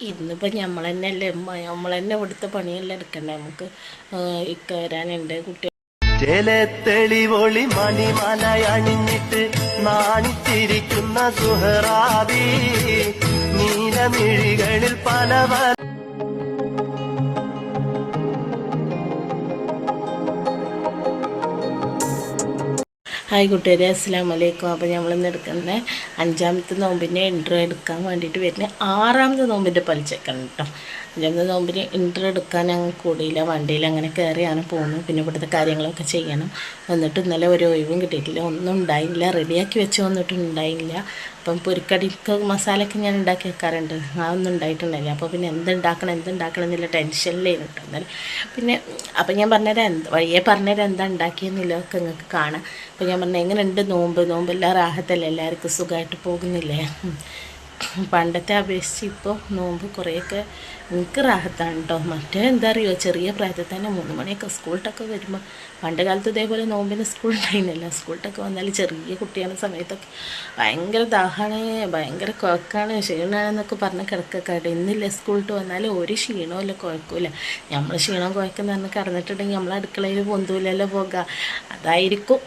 ഇന്നിപ്പോൾ നമ്മൾ തന്നെ അല്ലേ നമ്മൾ തന്നെ ഇവിടുത്തെ പണിയല്ല എടുക്കണ്ടേ? നമുക്ക് ഇക്ക വരാനുണ്ട് കുട്ടി തെളിവൊളി മണിമലയണിഞ്ഞിട്ട് നാണിച്ചിരിക്കുന്ന സുഹറാബി നീലമിഴികളിൽ പല പല ഹായ് കൂട്ടുകാരെ അസ്സാം വലൈക്കും അപ്പോൾ നമ്മളിന്ന് എടുക്കുന്ന അഞ്ചാമത്തെ നോമ്പിന്റെ ഇൻട്രോ എടുക്കാൻ വേണ്ടിയിട്ട് വരുന്ന ആറാമത്തെ നോമ്പിന്റെ പലിച്ചേക്കാണ് കേട്ടോ അഞ്ചാമത്തെ നോമ്പിന് ഇൻട്രോ എടുക്കാൻ ഞങ്ങൾ കൂടിയില്ല. വണ്ടിയിൽ അങ്ങനെ കയറിയാണ് പോകുന്നത് പിന്നെ. ഇവിടുത്തെ കാര്യങ്ങളൊക്കെ ചെയ്യണം. എന്നിട്ട് ഇന്നലെ ഒരു ഒഴിവും കിട്ടിയിട്ടില്ല. ഒന്നും ഉണ്ടായില്ല. റെഡിയാക്കി വെച്ച് വന്നിട്ടും ഉണ്ടായില്ല. അപ്പം പൊരിക്കടിക്ക് മസാലയൊക്കെ ഞാൻ ഉണ്ടാക്കി വെക്കാറുണ്ട്. ഒന്നും ഉണ്ടായിട്ടുണ്ടായില്ല. അപ്പോൾ പിന്നെ എന്തുണ്ടാക്കണം എന്തുണ്ടാക്കണം എന്നുള്ള ടെൻഷനിലായിരുന്നു കേട്ടോ എന്നാലും പിന്നെ അപ്പം ഞാൻ പറഞ്ഞുതരാം. എന്ത് വഴിയെ പറഞ്ഞുതരാം. എന്താ ഉണ്ടാക്കിയെന്നില്ല ഒക്കെ നിങ്ങൾക്ക് കാണാം. അപ്പോൾ ഞാൻ പറഞ്ഞു എങ്ങനെയുണ്ട് നോമ്പ്? നോമ്പ് എല്ലാ റാഹത്തല്ലേ? എല്ലാവർക്കും സുഖമായിട്ട് പോകുന്നില്ലേ? പണ്ടത്തെ അപേക്ഷിച്ച് ഇപ്പോൾ നോമ്പ് കുറേയൊക്കെ എനിക്ക് റാഹത്താണ് കേട്ടോ മറ്റേ എന്താ അറിയോ? ചെറിയ പ്രായത്തിൽ തന്നെ മൂന്ന് മണിയൊക്കെ സ്കൂളിട്ടൊക്കെ വരുമ്പോൾ പണ്ട് കാലത്ത് ഇതേപോലെ നോമ്പിന് സ്കൂൾ ഉണ്ടായിരുന്നില്ല. സ്കൂളിട്ടൊക്കെ വന്നാൽ ചെറിയ കുട്ടികളുടെ സമയത്തൊക്കെ ഭയങ്കര ദാഹമാണ് ഭയങ്കര കുഴക്കാണ് ക്ഷീണമാണെന്നൊക്കെ പറഞ്ഞ് കിടക്കൊക്കെ ഇന്നില്ല സ്കൂളിട്ട് വന്നാൽ ഒരു ക്ഷീണവും ഇല്ല കുഴക്കമില്ല നമ്മൾ ക്ഷീണം കുഴക്കുന്നതെന്ന് പറഞ്ഞ് നമ്മൾ അടുക്കളയിൽ പൊന്തൂലല്ലോ പോകുക അതായിരിക്കും.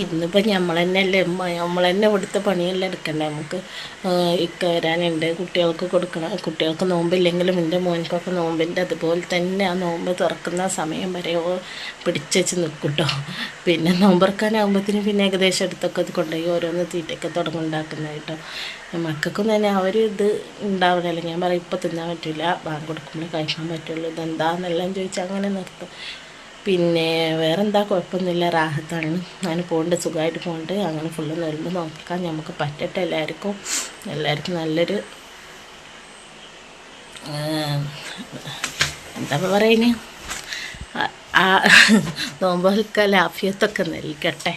ഇന്നിപ്പോൾ നമ്മൾ തന്നെ അല്ലേ നമ്മൾ തന്നെ ഇവിടുത്തെ പണിയെല്ലാം എടുക്കണ്ടേ നമുക്ക്? ഇക്ക വരാനുണ്ട് കുട്ടികൾക്ക് കൊടുക്കണം കുട്ടികൾക്ക് നോമ്പില്ലെങ്കിലും എന്റെ മോനിക്കൊക്കെ നോമ്പിന്റെ അതുപോലെ തന്നെ ആ നോമ്പ് തുറക്കുന്ന സമയം വരെ പിടിച്ച് പിടിച്ചു നിൽക്കും കേട്ടോ പിന്നെ നോമ്പറക്കാനാകുമ്പോഴത്തേന് പിന്നെ ഏകദേശം അടുത്തൊക്കെ അത് കൊണ്ടുപോയി ഓരോന്ന് തീറ്റയൊക്കെ തുടങ്ങുണ്ടാക്കുന്നത് കേട്ടോ മക്കൾക്കും തന്നെ ഒരു ഇത് ഉണ്ടാവണമല്ലോ ഞാൻ പറയും ഇപ്പം തിന്നാൻ പറ്റില്ല ബാങ്ക് കൊടുക്കുമ്പോൾ കഴിക്കാൻ പറ്റുള്ളൂ ഇതെന്താന്നെല്ലാം ചോദിച്ചാൽ അങ്ങനെ നിർത്തും. പിന്നെ വേറെന്താ കുഴപ്പമൊന്നുമില്ല. റാഹത്താണ്. ഞാൻ പോകേണ്ട സുഖമായിട്ട് പോകണ്ട്. അങ്ങനെ ഫുള്ള് നിരമ്പ് നോക്കാൻ നമുക്ക് പറ്റട്ടെ എല്ലാവർക്കും. എല്ലാവർക്കും നല്ലൊരു എന്താ പറയുന്നത് ആ നോമ്പൊക്കെ ലാഫിയത്തൊക്കെ നൽകട്ടെ.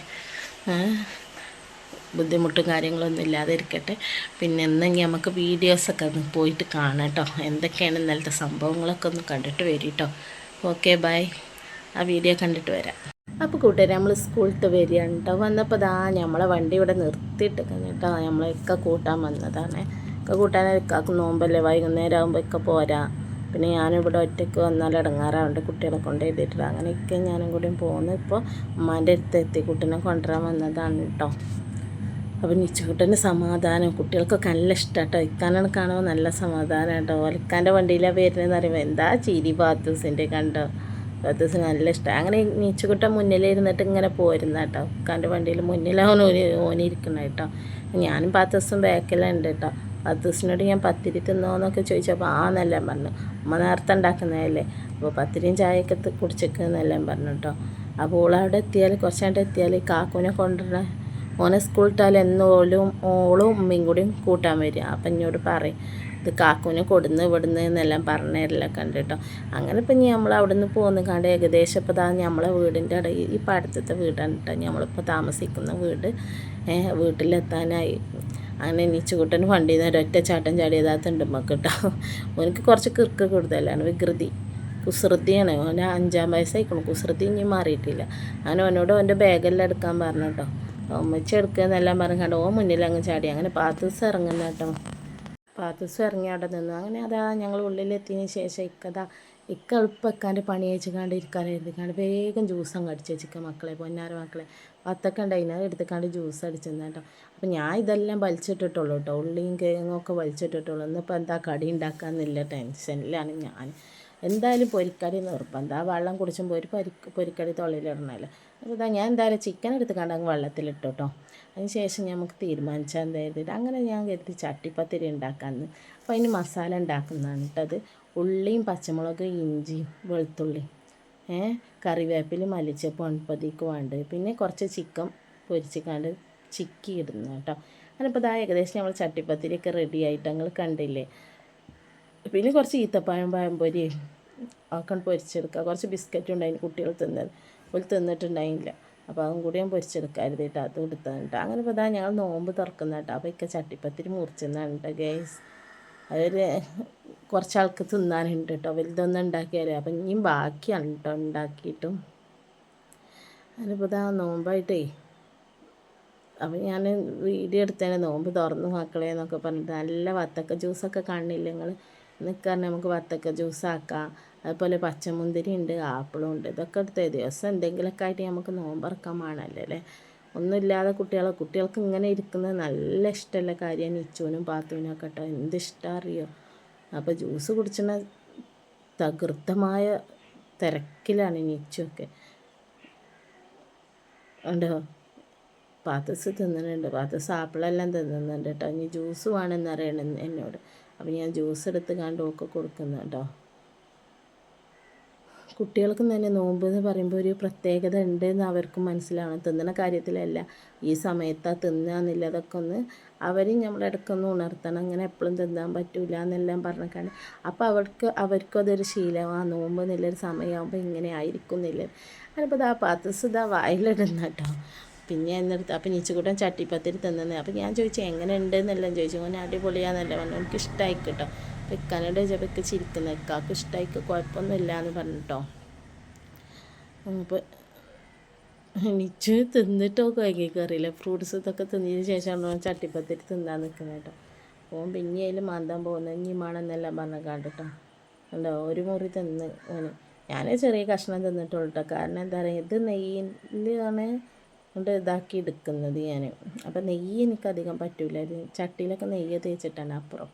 ബുദ്ധിമുട്ടും കാര്യങ്ങളൊന്നും ഇല്ലാതെ ഇരിക്കട്ടെ. പിന്നെ എന്നെങ്കിൽ നമുക്ക് വീഡിയോസൊക്കെ ഒന്ന് പോയിട്ട് കാണാം കേട്ടോ. എന്തൊക്കെയാണ് ഇന്നലത്തെ സംഭവങ്ങളൊക്കെ ഒന്ന് കണ്ടിട്ട് വരും കേട്ടോ. ഓക്കെ ബൈ ആ വീഡിയോ കണ്ടിട്ട് വരാം. അപ്പോൾ കൂട്ടുകാരെ നമ്മൾ സ്കൂളിലത്തെ വരികയാണ് കേട്ടോ വന്നപ്പോൾ ദാ നമ്മളെ വണ്ടി ഇവിടെ നിർത്തിയിട്ട് കേട്ടോ നമ്മളെ ഇക്ക കൂട്ടാൻ വന്നതാണ്. ഒക്കെ കൂട്ടാൻ ഇക്കാക്ക് നോമ്പല്ലേ വൈകുന്നേരം ആകുമ്പോൾ ഒക്കെ പോരാ. പിന്നെ ഞാനിവിടെ ഒറ്റയ്ക്ക് വന്നാൽ ഇടങ്ങാറാവുണ്ട് കുട്ടികളെ കൊണ്ട് എഴുതിയിട്ടില്ല അങ്ങനെയൊക്കെ ഞാനും കൂടി പോകുന്നു ഇപ്പോൾ ഉമ്മാന്റെ അടുത്ത് എത്തി കുട്ടീനെ കൊണ്ടുവരാൻ വന്നതാണ് കേട്ടോ അപ്പോൾ നിച്ചുകുട്ടന് സമാധാനം കുട്ടികൾക്കൊക്കെ നല്ല ഇഷ്ടമാട്ടോ ഇക്കാനാണ് കാണുമ്പോൾ നല്ല സമാധാനം കേട്ടോ ഒലക്കാന്റെ വണ്ടിയിലാണ് വരുന്നതെന്ന് പറയുമ്പോൾ എന്താ ചിരി ബാത്തൂസിന്റെ കണ്ടോ? പാത്തൂസിന് നല്ല ഇഷ്ടം. അങ്ങനെ നീച്ചുകുട്ടൻ മുന്നിലിരുന്നിട്ട് ഇങ്ങനെ പോരുന്ന കേട്ടോ. ഉക്കാന്റെ വണ്ടിയിൽ മുന്നിലാണ് ഓന് ഓനിരിക്കുന്നത് കേട്ടോ. ഞാനും പാത്തസും ബാക്കിലുണ്ട് കേട്ടോ. പാത്തൂസിനോട് ഞാൻ പത്തിരി തിന്നോന്നൊക്കെ ചോദിച്ചപ്പോൾ ആ എന്നെല്ലാം പറഞ്ഞു. അമ്മ നേരത്തെ ഉണ്ടാക്കുന്നതല്ലേ? അപ്പോൾ പത്തിരിയും ചായയൊക്കെ കുടിച്ചേക്കെന്നെല്ലാം പറഞ്ഞു കേട്ടോ. അപ്പോൾ ഓളവിടെ എത്തിയാൽ കുറച്ചാണ്ട് എത്തിയാൽ കാക്കുവിനെ കൊണ്ടുവരണ ഓനെ സ്കൂളിട്ടാൽ എന്നോലും ഓളും ഉമ്മയും കൂടിയും കൂട്ടാൻ വരിക. അപ്പം എന്നോട് പറയും ഇത് കാക്കുവിനെ കൊടുന്ന് ഇവിടുന്ന് എന്നെല്ലാം പറഞ്ഞിരലൊക്കെ ഉണ്ട് കേട്ടോ അങ്ങനെ ഇപ്പം നമ്മൾ അവിടുന്ന് പോകുന്ന കണ്ട് ഏകദേശം ഇപ്പോൾ താ നമ്മളെ വീടിന്റെ ഇടയിൽ ഈ പാടത്തത്തെ വീടാണ് കേട്ടോ. നമ്മളിപ്പോൾ താമസിക്കുന്ന വീട്. വീട്ടിലെത്താനായി. അങ്ങനെ നീച്ചുകൂട്ടന് വണ്ടിയിൽ നിന്ന് ഒരൊറ്റ ചാട്ടം ചാടിയതാത്തുണ്ട് മക്കിട്ടോ കേട്ടോ. ഓനക്ക് കുറച്ച് കിർക്ക് കൂടുതലാണ് വികൃതി. കുസൃതിയാണ്. ഓന് അഞ്ചാം വയസ്സായിക്കണം. കുസൃതി ഇനി മാറിയിട്ടില്ല. അങ്ങനെ ഓനോട് ഓന്റെ ബാഗെല്ലാം എടുക്കാൻ പറഞ്ഞു കേട്ടോ. ഉമ്മച്ചി എടുക്കുക എന്നെല്ലാം പറഞ്ഞു കണ്ടോ ഓ മുന്നിൽ അങ്ങ് ചാടി. അങ്ങനെ പാത്തൂസ് ഇറങ്ങുന്ന കേട്ടോ. പാത്തൂസ് ഇറങ്ങി അവിടെ നിന്നു. അങ്ങനെ അതാ ഞങ്ങൾ ഉള്ളിലെത്തിയതിന് ശേഷം ഇക്കതാ ഇക്ക എളുപ്പക്കാന്റെ പണി അയച്ചിക്കാണ്ട് കണ്ട് ഇരിക്കാനായിരുന്നു കണ്ട് വേഗം ജ്യൂസ് അങ്ങ് അടിച്ച് വെച്ചിക്ക മക്കളെ പൊന്നാര മക്കളെ. പത്തൊക്കെ ഉണ്ടായിന് എടുത്തിക്കാണ്ട് ജ്യൂസ് അടിച്ചെന്ന് കേട്ടോ. അപ്പം ഞാൻ ഇതെല്ലാം വലിച്ചിട്ടിട്ടുള്ളൂ കേട്ടോ. ഉള്ളിയും കേങ്ങൊക്കെ ഒക്കെ വലിച്ചിട്ടിട്ടുള്ളൂ. ഇന്നിപ്പോൾ എന്താ കടി ഉണ്ടാക്കാമെന്നില്ല ടെൻഷനിലാണ് ഞാൻ. എന്തായാലും പൊരിക്കടി നിർബന്ധം. ആ വെള്ളം കുടിച്ചുമ്പോൾ ഒരു പൊരി പൊരിക്കടി തൊള്ളിലിടണമല്ലോ ഇതാ ഞാൻ എന്തായാലും ചിക്കൻ എടുത്ത് കണ്ടങ്ങ് വെള്ളത്തിലിട്ടു കേട്ടോ അതിന് ശേഷം നമുക്ക് തീരുമാനിച്ചാൽ എന്താ കരുതിയിട്ട് അങ്ങനെ ഞാൻ കരുതി ചട്ടിപ്പത്തിരി ഉണ്ടാക്കാമെന്ന് അപ്പോൾ അതിന് മസാല ഉണ്ടാക്കുന്നതാണ് കേട്ടത് ഉള്ളിയും പച്ചമുളകും ഇഞ്ചിയും വെളുത്തുള്ളി ഏഹ് കറിവേപ്പില മല്ലിച്ച പൊൺപതിക്ക് വേണ്ടത്. പിന്നെ കുറച്ച് ചിക്കൻ പൊരിച്ചിക്കാണ്ട് ചിക്കി ഇടുന്നു കേട്ടോ അങ്ങനെ ഇപ്പോൾ ഇതാ ഏകദേശം നമ്മൾ ചട്ടിപ്പത്തിരിയൊക്കെ റെഡി ആയിട്ട് ഞങ്ങൾ കണ്ടില്ലേ? പിന്നെ കുറച്ച് ഈത്തപ്പഴം പഴംപൊരി ഒക്കെ പൊരിച്ചെടുക്കുക. കുറച്ച് ബിസ്ക്കറ്റും ഉണ്ടായിരുന്നു കുട്ടികൾ തിന്നത്. ഒരു തിന്നിട്ടുണ്ടായില്ല. അപ്പോൾ അതും കൂടി ഞാൻ പൊരിച്ചെടുക്കാരുത് കേട്ടോ. അത് കൊടുത്തതാണ് കേട്ടോ. അങ്ങനെ ഇപ്പോൾ ഇതാ ഞങ്ങൾ നോമ്പ് തുറക്കുന്ന കേട്ടോ. അപ്പോൾ ഇക്ക ചട്ടിപ്പത്തിരി മുറിച്ചെന്നാണ് കേട്ടോ ഗേസ് അതൊരു കുറച്ചാൾക്ക് തിന്നാനുണ്ട് കേട്ടോ. വലുതൊന്നും ഉണ്ടാക്കിയാലേ. അപ്പം ഇനിയും ബാക്കിയാണ് കേട്ടോ ഉണ്ടാക്കിയിട്ടും. അതിനിപ്പോൾ ഇതാ നോമ്പായിട്ടേ. അപ്പം ഞാൻ വീഡിയോ എടുത്തതിന് നോമ്പ് തുറന്നു മക്കളെ എന്നൊക്കെ പറഞ്ഞിട്ട് നല്ല വത്തക്ക ജ്യൂസൊക്കെ കാണില്ല നിങ്ങൾ നിൽക്കാൻ നമുക്ക് വത്തക്ക ജ്യൂസ് ആക്കാം. അതുപോലെ പച്ചമുന്തിരി ഉണ്ട് ആപ്പിളും ഉണ്ട്. ഇതൊക്കെ എടുത്ത് ദിവസം എന്തെങ്കിലുമൊക്കെ ആയിട്ട് നമുക്ക് നോമ്പറക്കാൻ വേണമല്ലോ അല്ലേ? ഒന്നുമില്ലാതെ കുട്ടികളെ കുട്ടികൾക്ക് ഇങ്ങനെ ഇരിക്കുന്നത് നല്ല ഇഷ്ടമുള്ള കാര്യമാണ്. ഇച്ചുവിനും പാത്തുവിനും ഒക്കെ കേട്ടോ. എന്ത് ഇഷ്ടം അറിയോ? അപ്പോൾ ജ്യൂസ് കുടിച്ചണ തകൃത്തമായ തിരക്കിലാണ് നിച്ചുമൊക്കെ ഉണ്ടോ? പാത്തസ് തിന്നുന്നുണ്ട്. പാത്തസ് ആപ്പിളെല്ലാം തിന്നുന്നുണ്ട് കേട്ടോ. ഇനി ജ്യൂസ് വേണമെന്ന് അറിയണം എന്നോട്. അപ്പം ഞാൻ ജ്യൂസ് എടുത്ത് കണ്ട് ഒക്കെ കൊടുക്കുന്നു കേട്ടോ. കുട്ടികൾക്ക് തന്നെ നോമ്പ് എന്ന് പറയുമ്പോൾ ഒരു പ്രത്യേകത ഉണ്ട് എന്ന് അവർക്കും മനസ്സിലാവണം തിന്നണ കാര്യത്തിലല്ല. ഈ സമയത്താ തിന്നാന്നില്ല അതൊക്കെ ഒന്ന് അവരും നമ്മളിടയ്ക്കൊന്ന് ഉണർത്തണം. അങ്ങനെ എപ്പോഴും തിന്നാൻ പറ്റൂല എന്നെല്ലാം പറഞ്ഞേക്കാണ് അപ്പോൾ അവർക്ക് അവർക്കും അതൊരു ശീലമാണ് നോമ്പ് എന്നുള്ളൊരു സമയമാകുമ്പോൾ ഇങ്ങനെ ആയിരിക്കുന്നില്ല അതിപ്പോൾ ഇതാ പാത്തസ് ഇതാ വായിലിടുന്ന കേട്ടോ. പിന്നെ എന്നിടത്ത് അപ്പം നീച്ചുകൂട്ടൻ ചട്ടിപ്പത്തിരി തന്നെ അപ്പം ഞാൻ ചോദിച്ചു എങ്ങനെ ഉണ്ട് എന്നെല്ലാം ചോദിച്ചു. ഓൻ അടിപൊളിയാന്നല്ല പറഞ്ഞു. എനിക്ക് ഇഷ്ടമായി കേട്ടോ അപ്പം ഇക്കാനോട് ചോദിച്ചപ്പോൾ ചിരിക്കുന്ന. ഇക്കാക്ക് ഇഷ്ടമായി കുഴപ്പമൊന്നുമില്ല എന്ന് പറഞ്ഞിട്ടോ അപ്പോൾ നിച്ച് തിന്നിട്ടോ കഴിക്കുക അറിയില്ല? ഫ്രൂട്ട്സ് ഇതൊക്കെ തിന്നതിന് ശേഷമാണ് ചട്ടിപ്പത്തിരി തിന്നാൻ നിൽക്കുന്നത് കേട്ടോ ഓൻ പിന്നെ അതിൽ മാന്താൻ പോകുന്നത് ഇനി മാണെന്നെല്ലാം പറഞ്ഞ കണ്ടിട്ടോ ഉണ്ടോ ഒരു മുറി തിന്ന് ഓന്. ഞാൻ ചെറിയ കഷ്ണം തിന്നിട്ടുള്ളൂ കേട്ടോ കാരണം എന്താ പറയുക ഇത് നെയ്യിലാണ് കൊണ്ട് ഇതാക്കി എടുക്കുന്നത് ഞാൻ. അപ്പം നെയ്യ് എനിക്കധികം പറ്റില്ല ചട്ടിയിലൊക്കെ നെയ്യ് തേച്ചിട്ടാണ് അപ്പുറം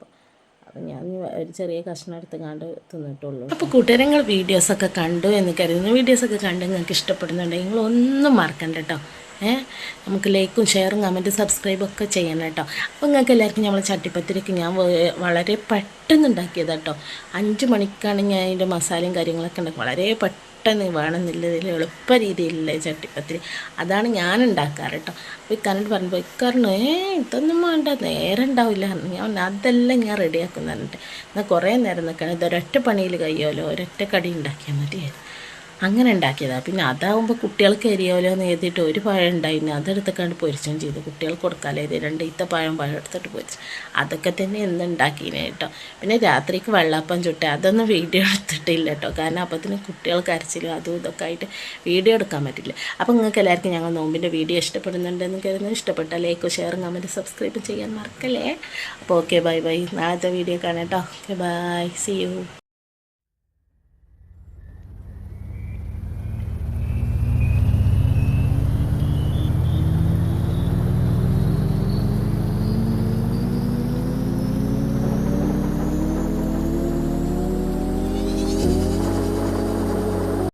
അപ്പം ഞാൻ ഒരു ചെറിയ കഷ്ണം എടുത്ത് കണ്ട് തിന്നിട്ടുള്ളൂ. അപ്പോൾ കൂട്ടുകാരങ്ങൾ വീഡിയോസൊക്കെ കണ്ടു എന്ന് കരുതുന്നു. വീഡിയോസൊക്കെ കണ്ട് നിങ്ങൾക്ക് ഇഷ്ടപ്പെടുന്നുണ്ടെങ്കിൽ നിങ്ങൾ ഒന്നും മറക്കണ്ട കേട്ടോ. ഏ? നമുക്ക് ലൈക്കും ഷെയറും കമന്റും സബ്സ്ക്രൈബും ഒക്കെ ചെയ്യണം കേട്ടോ. അപ്പോൾ നിങ്ങൾക്ക് എല്ലാവർക്കും നമ്മൾ ചട്ടിപ്പത്തിരിക്ക് ഞാൻ വളരെ പെട്ടെന്ന് ഉണ്ടാക്കിയതാട്ടോ അഞ്ച് മണിക്കാണ് ഞാൻ അതിന്റെ മസാലയും കാര്യങ്ങളൊക്കെ ഉണ്ടാക്കി. വളരെ പെട്ടെന്ന് വേണമെന്നുള്ളതിൽ എളുപ്പ രീതിയിലുള്ള ചട്ടിപ്പത്തിരി. അതാണ് ഞാൻ ഉണ്ടാക്കാറ് കേട്ടോ അപ്പോൾ ഇക്കാനോട് പറഞ്ഞപ്പോൾ ഇക്കാരന് ഏ ഇതൊന്നും വേണ്ട നേരം ഉണ്ടാവില്ല. ഞാൻ അതെല്ലാം ഞാൻ റെഡിയാക്കും പറഞ്ഞിട്ട്. എന്നാൽ കുറേ നേരം നിൽക്കണം ഇതൊരൊറ്റ പണിയിൽ കഴിയുമല്ലോ ഒരൊറ്റ കടി ഉണ്ടാക്കിയാൽ മതിയായിരുന്നു. അങ്ങനെ ഉണ്ടാക്കിയതാണ് പിന്നെ അതാവുമ്പോൾ കുട്ടികൾക്ക് എരിയോലോ എന്ന് എഴുതിയിട്ട് ഒരു പഴം ഉണ്ടായിരുന്നു അതെടുത്തൊക്കെയാണ് പൊരിച്ചും ചെയ്തു. കുട്ടികൾക്ക് കൊടുക്കാമല്ലോ ഇത് രണ്ട് ഇത്ത പഴം പഴം എടുത്തിട്ട് പൊരിച്ചു. അതൊക്കെ തന്നെ എന്ന് ഉണ്ടാക്കിനെ കേട്ടോ. പിന്നെ രാത്രിക്ക് വെള്ളപ്പം ചുട്ട് അതൊന്നും വീഡിയോ എടുത്തിട്ടില്ല കേട്ടോ. കാരണം അപ്പത്തിന് കുട്ടികൾക്ക് അരച്ചിലും അതും ഇതൊക്കെ ആയിട്ട് വീഡിയോ എടുക്കാൻ പറ്റില്ല. അപ്പോൾ നിങ്ങൾക്ക് എല്ലാവർക്കും ഞങ്ങൾ നോമ്പിന്റെ വീഡിയോ ഇഷ്ടപ്പെടുന്നുണ്ടെന്ന് കരുതുന്നു. ഇഷ്ടപ്പെട്ട ലൈക്കോ ഷെയറും കമന്റ് സബ്സ്ക്രൈബ് ചെയ്യാൻ മറക്കല്ലേ? അപ്പോൾ ഓക്കെ ബൈ ബൈ. നാളത്തെ വീഡിയോ കാണാം കേട്ടോ. Okay bye. C U